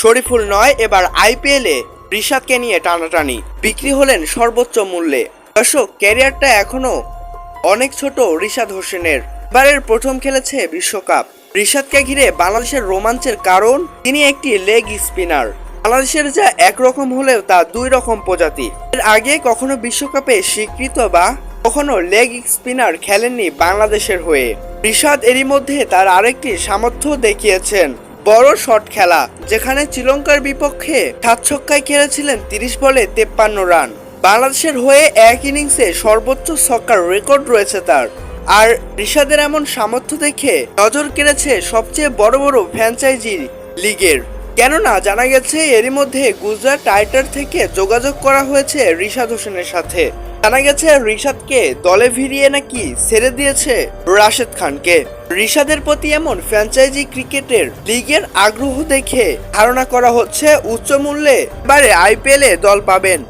শরীফুল নয়, এবার আইপিএলে রিশাদকে নিয়ে টানাটানি। বিক্রি হলেন সর্বোচ্চ মূল্যে। দর্শক, ক্যারিয়ারটা এখনও অনেক ছোট রিশাদ হোসেনের। এবারের প্রথম খেলেছে বিশ্বকাপ। রিশাদকে ঘিরে বাংলাদেশের রোমাঞ্চের কারণ, তিনি একটি লেগ স্পিনার। বাংলাদেশের যা একরকম হলেও তা দুই রকম প্রজাতি। এর আগে কখনো বিশ্বকাপে স্বীকৃত বা কখনো লেগ স্পিনার খেলেননি বাংলাদেশের হয়ে। রিশাদ এরই মধ্যে তার আরেকটি সামর্থ্য দেখিয়েছেন। বড় শট খেলা, যেখানে শ্রীলঙ্কার বিপক্ষে সাত ছক্কায় খেলেছিলেন তিরিশ বলে তেপ্পান্ন রান। বাংলাদেশের হয়ে এক ইনিংসে সর্বোচ্চ ছক্কার রেকর্ড রয়েছে তার। আর রিশাদের এমন সামর্থ্য দেখে নজর কেড়েছে সবচেয়ে বড় বড় ফ্র্যাঞ্চাইজি লিগের। কেননা, জানা গেছে, এরই মধ্যে গুজরাট টাইটার থেকে যোগাযোগ করা হয়েছে রিশাদ হোসেনের সাথে। জানা গেছে রিশাদকে দলে ভিড়িয়ে নাকি ছেড়ে দিয়েছে রাশেদ খানকে। রিশাদের প্রতি এমন ফ্র্যাঞ্চাইজি ক্রিকেটের লিগের আগ্রহ দেখে ধারণা করা হচ্ছে উচ্চ মূল্যে এবারে আইপিএলে দল পাবেন।